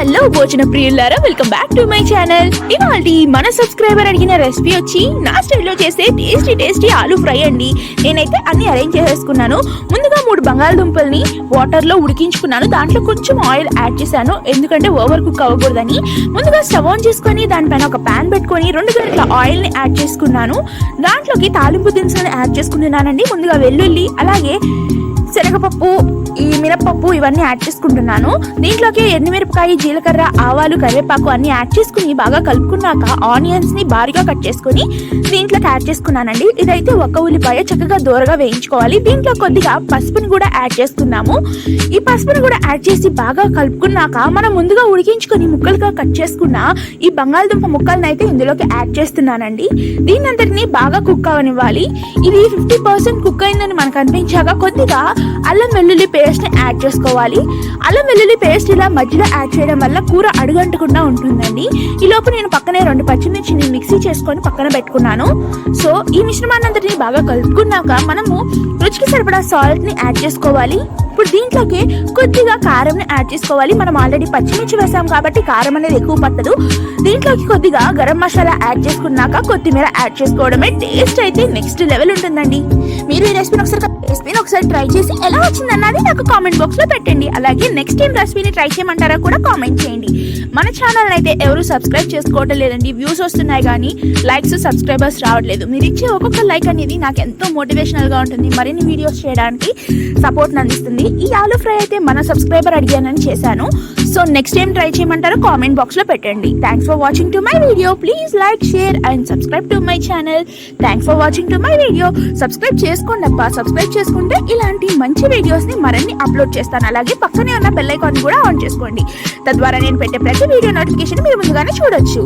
Hello భోజన ప్రియులారా welcome back to my channel ఇవాళ మన సబ్స్క్రైబర్ అడిగిన రెసిపీ వచ్చి నా స్టైల్లో చేసే టేస్టీ టేస్టీ ఆలు ఫ్రై అండి. నేనైతే అన్ని అరేంజ్ చేసేసుకున్నాను. ముందుగా మూడు బంగాళదుంపల్ని వాటర్లో ఉడికించుకున్నాను. దాంట్లో కొంచెం ఆయిల్ యాడ్ చేశాను. ఎందుకంటే ఓవర్ కుక్ అవ్వకూడదని. ముందుగా స్టవ్ ఆన్ చేసుకొని దానిపైన ఒక ప్యాన్ పెట్టుకొని రెండు గంటల ఆయిల్ని యాడ్ చేసుకున్నాను. దాంట్లోకి తాలింపు దినుసులను యాడ్ చేసుకుంటున్నానండి. ముందుగా వెల్లుల్లి అలాగే శనగపప్పు ఈ మినపప్పు ఇవన్నీ యాడ్ చేసుకుంటున్నాను. దీంట్లోకి ఎండుమిరపకాయ జీలకర్ర ఆవాలు కరివేపాకు అన్ని యాడ్ చేసుకుని బాగా కలుపుకున్నాక ఆనియన్స్ని భారీగా కట్ చేసుకుని దీంట్లోకి యాడ్ చేసుకున్నానండి. ఇదైతే ఒక ఉల్లిపాయ చక్కగా దూరగా వేయించుకోవాలి. దీంట్లో కొద్దిగా పసుపుని కూడా యాడ్ చేసుకున్నాము ఈ పసుపుని కూడా యాడ్ చేసి బాగా కలుపుకున్నాక మనం ముందుగా ఉడికించుకొని ముక్కలుగా కట్ చేసుకున్న ఈ బంగాళదుంప ముక్కలను అయితే ఇందులోకి యాడ్ చేస్తున్నానండి. దీని అంతటిని బాగా కుక్ అవనివ్వాలి. ఇది ఫిఫ్టీ పర్సెంట్ కుక్ అయిందని మనకు అనిపించాక కొద్దిగా అల్లం వెల్లుల్లి పేస్ట్ని యాడ్ చేసుకోవాలి. అల్లం వెల్లుల్లి పేస్ట్ ఇలా మధ్యలో యాడ్ చేయడం వల్ల కూర అడుగంటకుండా ఉంటుందండి. ఈ లోపు నేను పక్కనే రెండు పచ్చిమిర్చిని మిక్సీ చేసుకొని పక్కన పెట్టుకున్నాను. సో ఈ మిశ్రమాన్ని అంతటిని బాగా కలుపుకున్నాక మనము రుచికి సరిపడా సాల్ట్ని యాడ్ చేసుకోవాలి. ఇప్పుడు దీంట్లోకి కొద్దిగా కారంని యాడ్ చేసుకోవాలి. మనం ఆల్రెడీ పచ్చిమిర్చి వేసాం కాబట్టి కారం అనేది ఎక్కువ పట్టదు. దీంట్లోకి కొద్దిగా గరం మసాలా యాడ్ చేసుకున్నాక కొత్తిమీర యాడ్ చేసుకోవడమే టేస్ట్ అయితే నెక్స్ట్ లెవెల్ ఉంటుందండి. మీరు ఈ రెసిపీని ఒకసారి రెసిపీని ఒకసారి ట్రై చేసి ఎలా వచ్చిందన్నది నాకు కామెంట్ బాక్స్లో పెట్టండి. అలాగే నెక్స్ట్ టైం రెసిపీని ట్రై చేయమంటారా కూడా కామెంట్ చేయండి. మన ఛానల్ అయితే ఎవరు సబ్స్క్రైబ్ చేసుకోవటం లేదండి. వ్యూస్ వస్తున్నాయి కానీ లైక్స్ సబ్స్క్రైబర్స్ రావట్లేదు. మీరు ఇచ్చే ఒక్కొక్క లైక్ అనేది నాకు ఎంతో మోటివేషనల్గా ఉంటుంది. మరిన్ని వీడియోస్ చేయడానికి సపోర్ట్ అందిస్తుంది ఈ ఆలు ఫ్రై అయితే మన సబ్స్క్రైబర్ అడిగానని చేశాను. సో నెక్స్ట్ టైం ట్రై చేయమంటారా కామెంట్ బాక్స్లో పెట్టండి. Thanks for watching to my video please like share and subscribe to my channel thanks for watching to my video subscribe చేసుకోండి అబ్బా. సబ్స్క్రైబ్ చేసుకుంటే ఇలాంటి మంచి వీడియోస్ని మరిన్ని అప్లోడ్ చేస్తాను. అలాగే పక్కనే ఉన్న బెల్ ఐకాన్ కూడా ఆన్ చేసుకోండి. తద్వారా నేను పెట్టే ప్రతి వీడియో నోటిఫికేషన్ మీరు ముందుగానే చూడొచ్చు.